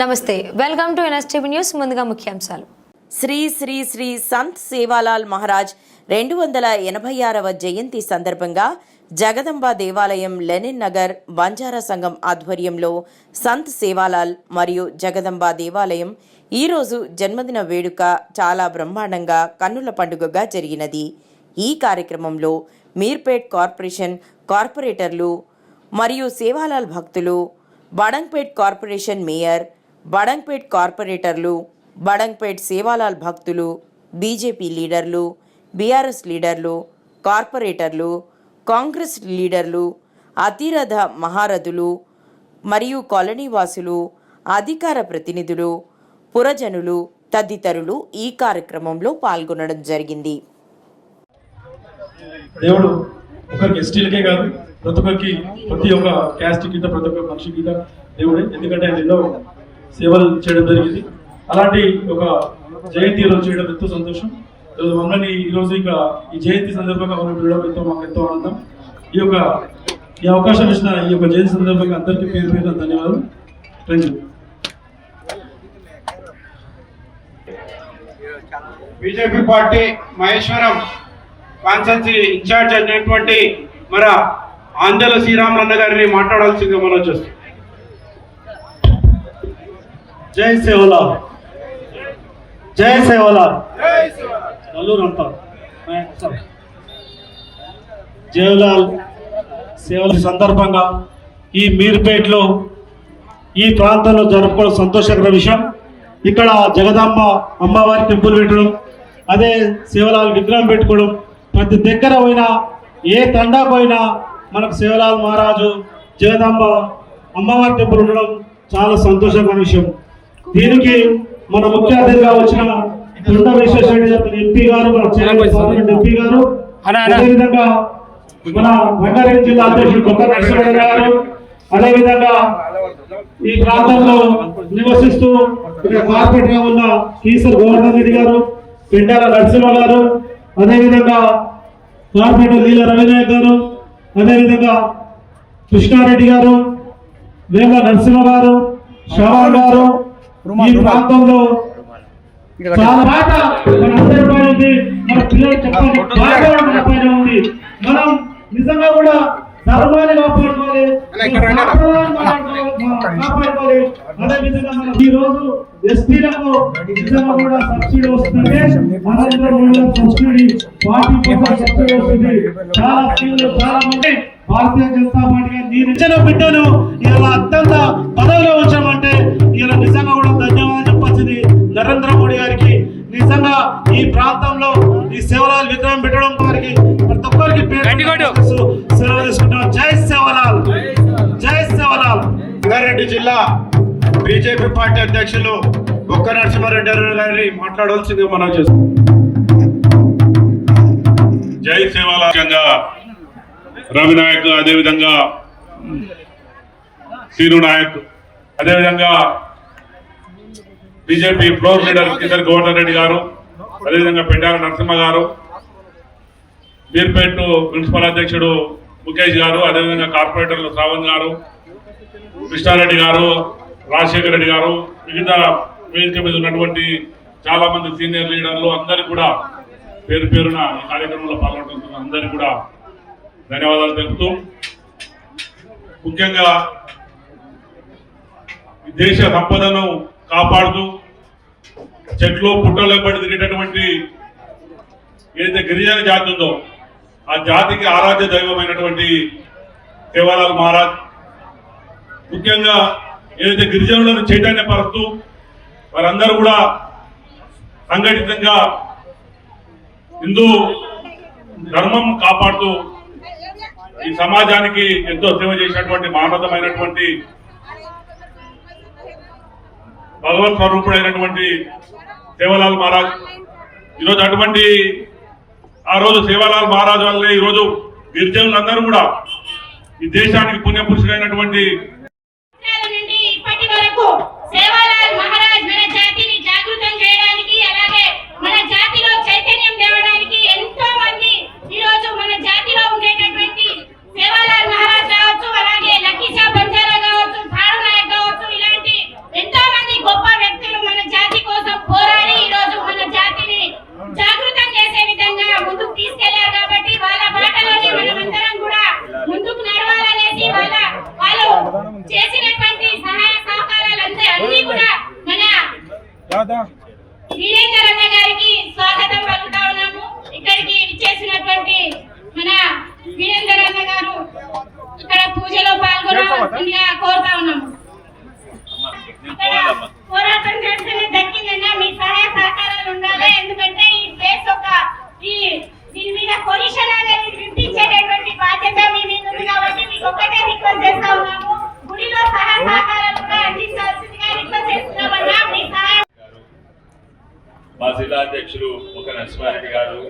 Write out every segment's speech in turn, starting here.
నమస్తే welcome to NSTV news ముందుగా ముఖ్యాంశాలు. శ్రీ శ్రీ శ్రీ సంత్ సేవాలాల్ మహారాజ్ రెండు వందల ఎనభై ఆరవ జయంతి సందర్భంగా జగదంబ దేవాలయం లెనిన్ నగర్ బంజారా సంఘం ఆధ్వర్యంలో సంత్ సేవాలాల్ మరియు జగదంబ దేవాలయం ఈరోజు జన్మదిన వేడుక చాలా బ్రహ్మాండంగా కన్నుల పండుగగా జరిగినది. ఈ కార్యక్రమంలో మీర్పేట్ కార్పొరేషన్ కార్పొరేటర్లు మరియు సేవాలాల్ భక్తులు బడంగ్పేట్ కార్పొరేషన్ మేయర్ బడంగ్పేట్ కార్పొరేటర్లు బడంగ్పేట్ సేవాలాల్ భక్తులు బీజేపీ లీడర్లు బీఆర్ఎస్ లీడర్లు కార్పొరేటర్లు కాంగ్రెస్ లీడర్లు అతిరథ మహారథులు మరియు కాలనీవాసులు అధికార ప్రతినిధులు పురజనులు తదితరులు ఈ కార్యక్రమంలో పాల్గొనడం జరిగింది. దేవుడు ఒకరికి ఎస్టీలకే కాదు ప్రతి ఒక్కరికి ప్రతి ఒక్క క్యాస్ట్ కింద ప్రతి ఒక్క మనిషి కింద దేవుడే. ఎందుకంటే ఆయన ఎన్నో సేవలు చేయడం జరిగింది. అలాంటి ఒక జయంతి ఈరోజు చేయడం ఎంతో సంతోషం. ఈరోజు మమ్మల్ని ఈరోజు ఇంకా ఈ జయంతి సందర్భంగా మనం పిలవడం ఎంతో మాకు ఎంతో ఆనందం. ఈ యొక్క ఈ అవకాశం ఇచ్చిన ఈ యొక్క జయంతి సందర్భంగా అందరికీ పేరు పేరు ధన్యవాదాలు. Thank you. BJP party Maheshwaram constituency in charge అయినటువంటి మన ఆంధ్ర శ్రీరాములన్న గారిని మాట్లాడాల్సిందిగా మనం చూస్తాం జై సేవలాల్ జై సేవలాల్ నల్లూరు అంతా జవహర్లాల్ సేవల సందర్భంగా ఈ మీర్పేట్లో ఈ ప్రాంతంలో జరుపుకోవడం సంతోషకర విషయం. ఇక్కడ జగదాంబ అమ్మవారి టెంపుల్ పెట్టడం అదే శివలాల్ విగ్రహం పెట్టుకోవడం. ప్రతి దగ్గర పోయినా ఏ తండా పోయినా మనకు శివలాల్ మహారాజు జగదాంబ అమ్మవారి టెంపుల్ ఉండడం చాలా సంతోషకర విషయం. దీనికి మన ముఖ్య అతిథిగా వచ్చిన కొండ విశ్వేశ్వరరెడ్డి గారు ఎంపీ గారు మన పార్లమెంట్ ఎంపీ గారు అదేవిధంగా మన రంగారెడ్డి జిల్లా అధ్యక్షుడు కొత్త నరసింహరావు గారు అదేవిధంగా ఈ ప్రాంతంలో నివసిస్తూ ఇక్కడ కార్పొరేట్గా ఉన్న కీసర్ గోవర్ధన్ రెడ్డి గారు పెండాల నరసింహ గారు అదేవిధంగా కార్పొరేటర్ లీల రవినాయక్ గారు అదేవిధంగా కృష్ణారెడ్డి గారు వేమ నరసింహ గారు శ్రవణ్ గారు ఈ ప్రాంతంలో చాలా పాట మనందరి పైన ఉంది. మన పిల్లలు చెప్పాలి బాగా మన పైన ఉంది. మనం నిజంగా కూడా ధర్మాన్ని కాపాడుకోవాలి. కాపాడుకోవాలి. అదేవిధంగా మనం ఈ రోజు ఎస్పీలకు నిజంగా కూడా సబ్సిడీ వస్తుంది. సబ్సిడీ పర్సెంట్ సబ్సిడీ వస్తుంది. చాలా స్కీములు చాలా మంది భారతీయ జనతా పార్టీ నేను ఇచ్చిన బిడ్డను ఇలా అత్యంత పదవిలో ఉంచామంటే ఇలా నిజంగా కూడా ధన్యవాదాలు చెప్పాల్సింది నరేంద్ర మోడీ గారికి. నిజంగా ఈ ప్రాంతంలో ఈ సేవలాల్ విగ్రహం పెట్టడం వారికి ప్రతి ఒక్కరికి సెలవు తీసుకుంటాం జై సేవలాల్ జై సేవలాల్ రంగారెడ్డి జిల్లా బీజేపీ పార్టీ అధ్యక్షులు బొక్క నరసింహారెడ్డి గారిని మాట్లాడాల్సిందిగా మనం చేస్తాం జై సేవాల రవినాయక్ రవి నాయక్ అదేవిధంగా సీను నాయక్ అదేవిధంగా BJP floor leader Kishan Govardhan Reddy గారు అదేవిధంగా పెండాల నరసింహ గారు బీర్పేట్ మున్సిపల్ అధ్యక్షుడు ముఖేష్ గారు అదేవిధంగా కార్పొరేటర్లు శ్రావణ్ గారు కృష్ణారెడ్డి గారు రాజశేఖర రెడ్డి గారు వివిధ వేదిక మీద ఉన్నటువంటి చాలా మంది సీనియర్ లీడర్లు అందరికీ కూడా పేరు పేరున ఈ కార్యక్రమంలో పాల్గొంటున్న అందరికీ కూడా ధన్యవాదాలు తెలుపుతూ ముఖ్యంగా దేశ సంపదను కాపాడుతూ చెట్లు పుట్టలో పడి తిరిగేటటువంటి ఏదైతే గిరిజన జాతి ఉందో ఆ జాతికి ఆరాధ్య దైవమైనటువంటి సేవాలాల్ మహారాజ్. ముఖ్యంగా ఏదైతే గిరిజనులను చైతన్యపరుస్తూ వారందరూ కూడా సంఘటితంగా హిందూ ధర్మం కాపాడుతూ ఈ సమాజానికి ఎంతో సేవ చేసినటువంటి మానవతమైనటువంటి భగవత్ స్వరూపుడైనటువంటి సేవలాల్ మహారాజ్. ఈరోజు అటువంటి ఆ రోజు సేవలాల్ మహారాజ్ వల్లే ఈరోజు గిరిజనులందరూ కూడా ఈ దేశానికి పుణ్యపురుషుడైనటువంటి ఇప్పటి వరకు సేవాలాల్ మహారాజ్ మన జాతిని జాగృతం చేయడానికి అలాగే మన జాతిలో చైతన్యం తేవడానికి ఎంతో మంది ఈ రోజు మన జాతిలో ఉండేటటువంటి సేవాలాల్ మహారాజ్ కావచ్చు అలాగే లక్కీషా బంజారా కావచ్చు ధారు నాయక్ కావచ్చు ఇలాంటి ఎంతో మంది తీసుకెళ్ళారు కాబట్టి వాళ్ళ బాటలోనే మనమందరం కూడా ముందుకు నడవాలనేసి వాళ్ళ వాళ్ళు చేసినటువంటి సహాయ సహకారాలంతా అన్ని కూడా మన వీరేందర్ అన్న గారికి స్వాగతం పలుకుతా ఉన్నాము ఇక్కడికి విచ్చేసినటువంటి మన వీరేందర్ అన్న గారు ఇక్కడ పూజలో పాల్గొనవలసిందిగా కోరుతా ఉన్నాము ఇక్కడ పోరాటం చేస్తేనే దక్కిందన్న మీ సహాయ సహకారాలు ఉండాలి ఎందుకంటే ఈ ప్లేస్ ఒక ఈ దీని మీద పొజిషన్ అనేది వినిపించేటటువంటి బాధ్యత మీ మీద ఉంది కాబట్టి మీకు ఒక్కటే రిక్వెస్ట్ చేస్తా ఉన్నాము గుడిలో సహాయ సహకారాలు కూడా అందించాల్సిందిగా రిక్వెస్ట్ చేస్తున్నామన్నా మీ సహాయం మా జిల్లా అధ్యక్షులు రెడ్డి గారు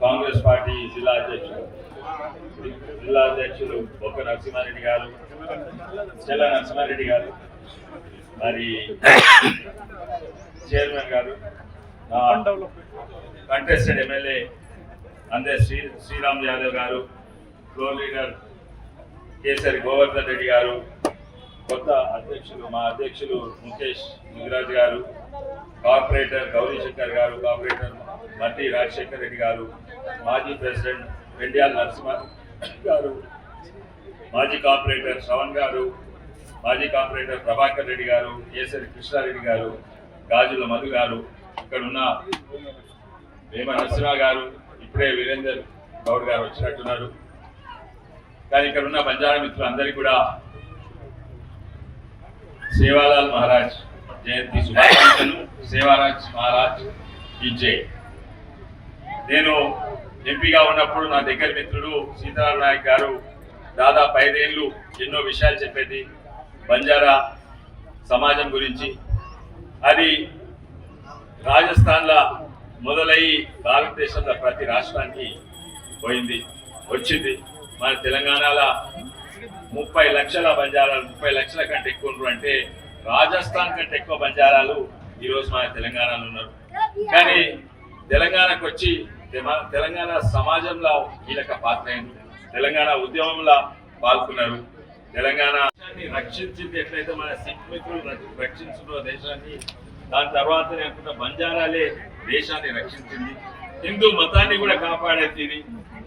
కాంగ్రెస్ పార్టీ జిల్లా అధ్యక్షుడు జిల్లా అధ్యక్షులు బొక్క నరసింహారెడ్డి గారు చెల్ల నరసింహారెడ్డి గారు మరి చైర్మన్ గారు కంటెస్టెడ్ ఎమ్మెల్యే అందే శ్రీ శ్రీరామ్ యాదవ్ గారు ఫ్లోర్ లీడర్ కేసరి గోవర్ధన్ రెడ్డి గారు కొత్త అధ్యక్షులు మా అధ్యక్షులు ముఖేష్ ముగిరాజ్ గారు కార్పొరేటర్ గౌరీ శంకర్ గారు కార్పొరేటర్ మట్టి రాజశేఖర్ రెడ్డి గారు మాజీ ప్రెసిడెంట్ వెండియాల నరసింహ గారు మాజీ కార్పొరేటర్ శ్రవణ్ గారు మాజీ కార్పొరేటర్ ప్రభాకర్ రెడ్డి గారు కేసరి కృష్ణారెడ్డి గారు గాజుల మధు గారు ఇక్కడ ఉన్న వేమ నరసింహ గారు ఇప్పుడే వీరేందర్ గౌడ్ గారు వచ్చినట్టున్నారు. కానీ ఇక్కడ ఉన్న బంజారా మిత్రులందరికీ కూడా సేవాలాల్ మహారాజ్ జయంతి శుభాకాంక్షలు. సేవారాజ్ మహారాజ్ విజయ్ నేను ఎంపీగా ఉన్నప్పుడు నా దగ్గర మిత్రుడు సీతారాం నాయక్ గారు దాదాపు ఐదేళ్ళు ఎన్నో విషయాలు చెప్పేది. బంజారా సమాజం గురించి. అది రాజస్థాన్లో మొదలయ్యి భారతదేశంలో ప్రతి రాష్ట్రానికి పోయింది వచ్చింది. మన తెలంగాణలో ముప్పై లక్షల బంజారాలు ముప్పై లక్షల కంటే ఎక్కువ అంటే రాజస్థాన్ కంటే ఎక్కువ బంజారాలు ఈరోజు మన తెలంగాణలో ఉన్నారు. కానీ తెలంగాణకు వచ్చి తెలంగాణ సమాజంలో కీలక పాత్ర తెలంగాణ ఉద్యమంలో పాల్గొన్నారు. తెలంగాణ రక్షించింది ఎట్లయితే మన సిక్ మిత్రులు రక్షించుకున్న దేశాన్ని దాని తర్వాత అనుకున్న బంజారాలే దేశాన్ని రక్షించింది. హిందూ మతాన్ని కూడా కాపాడేది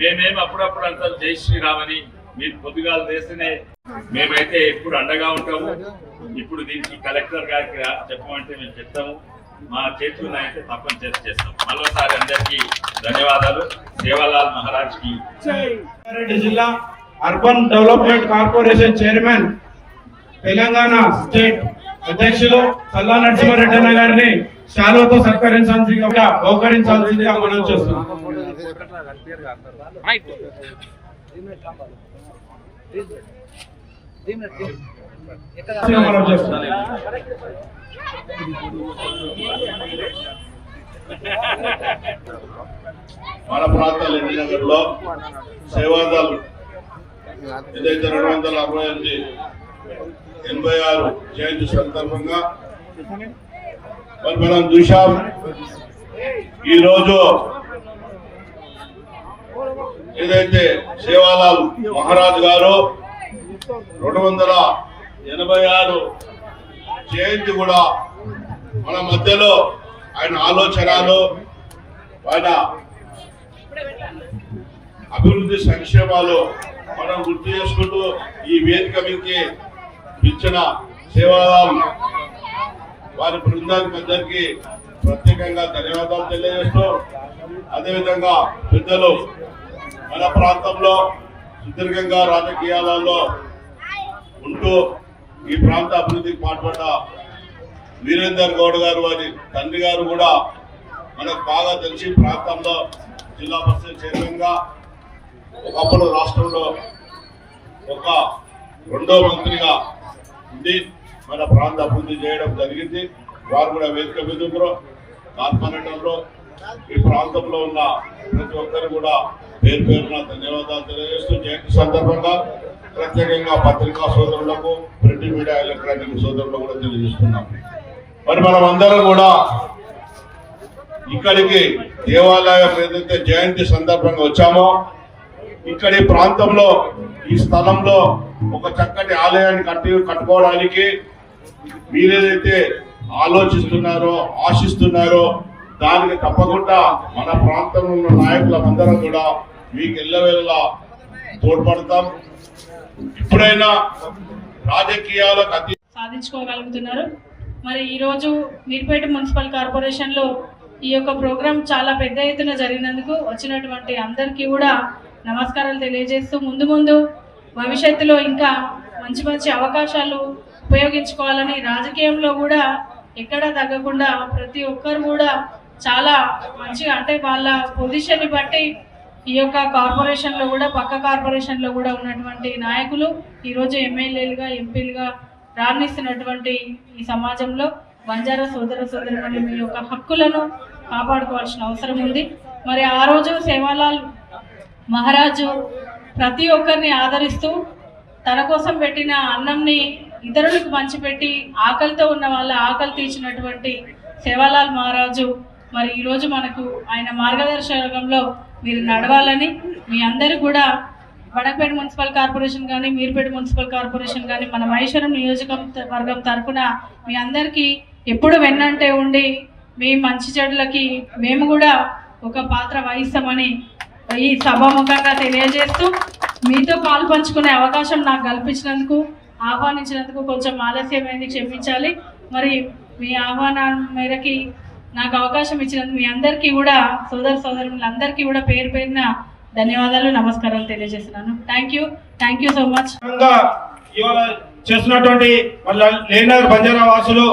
మేమేం అప్పుడప్పుడు అంతా జై శ్రీరామని మీరు పొద్దుగాలు చేస్తేనే మేమైతే ఎప్పుడు అండగా ఉంటాము. ఇప్పుడు దీనికి కలెక్టర్ గారికి చెప్పమంటే మేము చెప్తాము. మా చేతులు అయితే తప్పనిసరి చేస్తాం. మరోసారి అందరికీ ధన్యవాదాలు. సేవాలాల్ మహారాజ్కి జిల్లా urban development corporation chairman Telangana state అధ్యక్షులు సల్లా నరసింహారెడ్డి అన్న గారిని శాలువతో సత్కరించాల్సిందిగా బహుకరించాల్సిందిగా మనం చేస్తున్నాం. మనం చేస్తున్నాం మన ప్రాంతాల ఎన్నికల్లో సేవాదాలు ఏదైతే రెండు వందల అరవై ఎనిమిది ఎనభై ఆరు జయంతి సందర్భంగా మరి మనం చూసాం ఈరోజు ఏదైతే సేవాలాల్ మహారాజ్ గారు రెండు వందల ఎనభై ఆరు జయంతి కూడా మన మధ్యలో ఆయన ఆలోచనలు ఆయన అభివృద్ధి సంక్షేమాలు మనం గుర్తు చేసుకుంటూ ఈ వేదిక మీదకి ఇచ్చిన సేవాదాం. వారి బృందానికి అందరికీ ప్రత్యేకంగా ధన్యవాదాలు తెలియజేస్తూ అదేవిధంగా పెద్దలు మన ప్రాంతంలో సుదీర్ఘంగా రాజకీయాలలో ఉంటూ ఈ ప్రాంత అభివృద్ధికి పాటుపడ్డ వీరేందర్ గౌడ్ గారు వారి తండ్రి గారు కూడా మనకు బాగా తెలిసి ప్రాంతంలో జిల్లా పరిషత్ చైర్మన్గా ఒకప్పుడు రాష్ట్రంలో ఒక రెండో మంత్రిగా ఉండి మన ప్రాంత అభివృద్ధి చేయడం జరిగింది. వారు కూడా వేదిక మీద కార్పొరేటర్లు ఈ ప్రాంతంలో ఉన్న ప్రతి ఒక్కరు కూడా పేరు పేరున ధన్యవాదాలు తెలియజేస్తూ జయంతి సందర్భంగా ప్రత్యేకంగా పత్రికా సోదరులకు ప్రింట్ మీడియా ఎలక్ట్రానిక్ సోదరులకు కూడా తెలియజేస్తున్నాం. మరి మనం అందరం కూడా ఇక్కడికి దేవాలయం ఏదైతే జయంతి సందర్భంగా వచ్చామో ఇక్కడి ప్రాంతంలో ఈ స్థలంలో ఒక చక్కటి ఆలయాన్ని కట్టి కట్టుకోవడానికి మీరేదైతే ఆలోచిస్తున్నారో ఆశిస్తున్నారో దానికి తప్పకుండా మన ప్రాంతంలో ఉన్న నాయకులందరం కూడా మీకు ఎల్లవేళలా తోడ్పడతాం. ఇప్పుడైనా రాజకీయాలకు అతి సాధించుకోగలుగుతున్నారు. మరి ఈరోజు మీర్పేట మున్సిపల్ కార్పొరేషన్లో ఈ యొక్క ప్రోగ్రాం చాలా పెద్ద ఎత్తున జరిగినందుకు వచ్చినటువంటి అందరికీ కూడా నమస్కారాలు తెలియజేస్తూ ముందు ముందు భవిష్యత్తులో ఇంకా మంచి మంచి అవకాశాలు ఉపయోగించుకోవాలని రాజకీయంలో కూడా ఎక్కడా తగ్గకుండా ప్రతి ఒక్కరు కూడా చాలా మంచిగా అంటే వాళ్ళ పొజిషన్ని బట్టి ఈ యొక్క కార్పొరేషన్లో కూడా పక్క కార్పొరేషన్లో కూడా ఉన్నటువంటి నాయకులు ఈరోజు ఎమ్మెల్యేలుగా ఎంపీలుగా రాణిస్తున్నటువంటి ఈ సమాజంలో బంజారా సోదర సోదరులు మీ యొక్క హక్కులను కాపాడుకోవాల్సిన అవసరం ఉంది. మరి ఆ రోజు సేవాలాల్ మహారాజు ప్రతి ఒక్కరిని ఆదరిస్తూ తన కోసం పెట్టిన అన్నంని ఇతరులకు పంచిపెట్టి ఆకలితో ఉన్న వాళ్ళ ఆకలి తీర్చినటువంటి సేవాలాల్ మహారాజు మరి ఈరోజు మనకు ఆయన మార్గదర్శకంలో మీరు నడవాలని మీ అందరూ కూడా వడపేట మున్సిపల్ కార్పొరేషన్ కానీ మీర్పేట మున్సిపల్ కార్పొరేషన్ కానీ మన మహేశ్వరం నియోజకవర్గం తరఫున మీ అందరికీ ఎప్పుడు వెన్నంటే ఉండి మీ మంచి చెడులకి మేము కూడా ఒక పాత్ర వహిస్తామని ఈ సభాముఖంగా తెలియజేస్తూ మీతో పాలు పంచుకునే అవకాశం నాకు కల్పించినందుకు ఆహ్వానించినందుకు కొంచెం ఆలస్యమైంది క్షమించాలి. మరి మీ ఆహ్వానం మేరకి నాకు అవకాశం ఇచ్చినందుకు మీ అందరికీ కూడా సోదర సోదరులందరికీ కూడా పేరు పేరున ధన్యవాదాలు నమస్కారాలు తెలియజేస్తున్నాను. Thank you thank you so much చేస్తున్నటువంటి మళ్ళీ లేనగర్ బంజారా వాసులు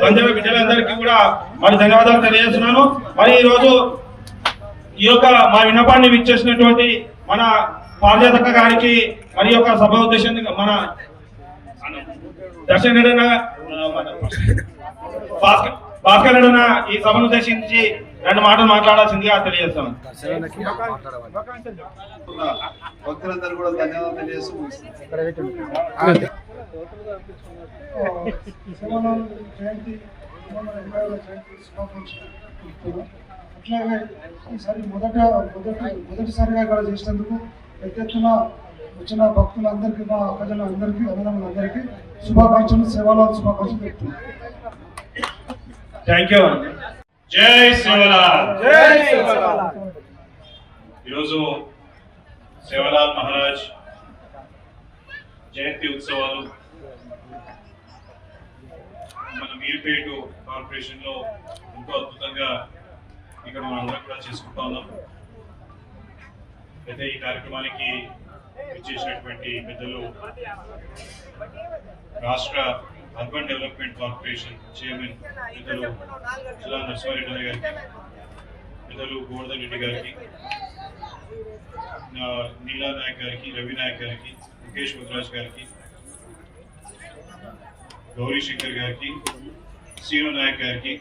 బంజారా బిడ్డలందరికీ కూడా మరి ధన్యవాదాలు తెలియజేస్తున్నాను. మరి ఈ రోజు ఈ యొక్క మా విన్నపాన్ని విచ్చేసినటువంటి మన పాదయాత్ర గారికి మరి యొక్క సభ ఉద్దేశాన్ని మన దర్శన భాస్కర్ భాస్కర్ ఈ సభను ఉద్దేశించి రెండు మాటలు మాట్లాడాల్సిందిగా తెలియజేస్తాను భక్తులందరూ కూడా ధన్యవాదాలు తెలియజేస్తూ అట్లాగే ఈసారి మొదట మొదటి మొదటిసారిగా ఇక్కడ చేసినందుకు పెద్ద ఎత్తున వచ్చిన భక్తులందరికీ మా ప్రజలందరికీ అన్నదమ్ములందరికీ శుభాకాంక్షలు సేవల శుభాకాంక్షలు చెప్తున్నాను థ్యాంక్ యూ జై శివలాల్. ఈరోజు శివలాల్ మహారాజ్ జయంతి ఉత్సవాలు మన మీర్పేట కార్పొరేషన్లో ఎంతో అద్భుతంగా ఇక్కడ మనం అందరం కూడా చేసుకుంటా ఉన్నాం. అయితే ఈ కార్యక్రమానికి ఇచ్చేసినటువంటి పెద్దలు రాష్ట్ర అర్బన్ డెవలప్మెంట్ కార్పొరేషన్ చైర్మన్ పెద్దలు సుధా నరసింహారెడ్డి గారికి పెద్దలు గోవర్ధన్ రెడ్డి గారికి నా నీలా నాయక్ గారికి రవి నాయక్ గారికి ముఖేష్ ముద్రాజ్ గారికి గౌరీ శంకర్ గారికి శ్రీను నాయక్ గారికి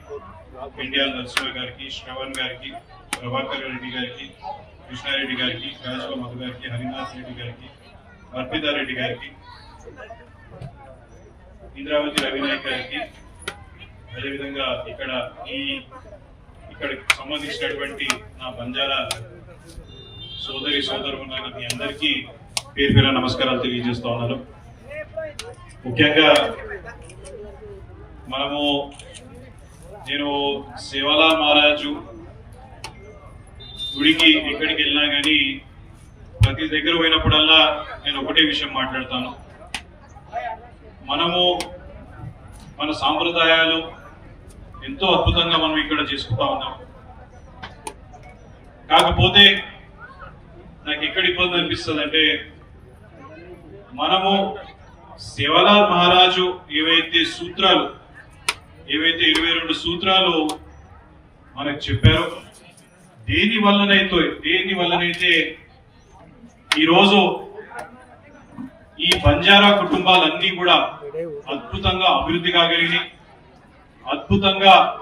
ఇండియా నరసింహ గారికి శ్రవణ్ గారికి ప్రభాకర్ రెడ్డి గారికి కృష్ణారెడ్డి గారికి రాజుల మధు గారికి హరినాథ్ రెడ్డి గారికి అర్పితా రెడ్డి గారికి ఇంద్రావతి రవినాయక్ గారికి అదేవిధంగా ఇక్కడ ఈ ఇక్కడికి సంబంధించినటువంటి నా బంజారా సోదరి సోదరులైన మీ అందరికీ పేరు పేరు నమస్కారాలు తెలియజేస్తా ఉన్నాను. ముఖ్యంగా మనము నేను సేవలా మహారాజు గుడికి ఎక్కడికి వెళ్ళినా కానీ ప్రతి దగ్గర పోయినప్పుడల్లా నేను ఒకటే విషయం మాట్లాడతాను. మనము మన సాంప్రదాయాలు ఎంతో అద్భుతంగా మనం ఇక్కడ చేసుకుంటా ఉన్నాం. కాకపోతే నాకు ఎక్కడ ఇబ్బంది అనిపిస్తుంది అంటే మనము శివలాల్ మహారాజు ఏవైతే సూత్రాలు ఏవైతే ఇరవై రెండు సూత్రాలు మనకు చెప్పారో దేని వల్లనైతే దేని వల్లనైతే ఈరోజు ఈ బంజారా కుటుంబాలన్నీ కూడా అద్భుతంగా అభివృద్ధి కాగలిగినాయి. అద్భుతంగా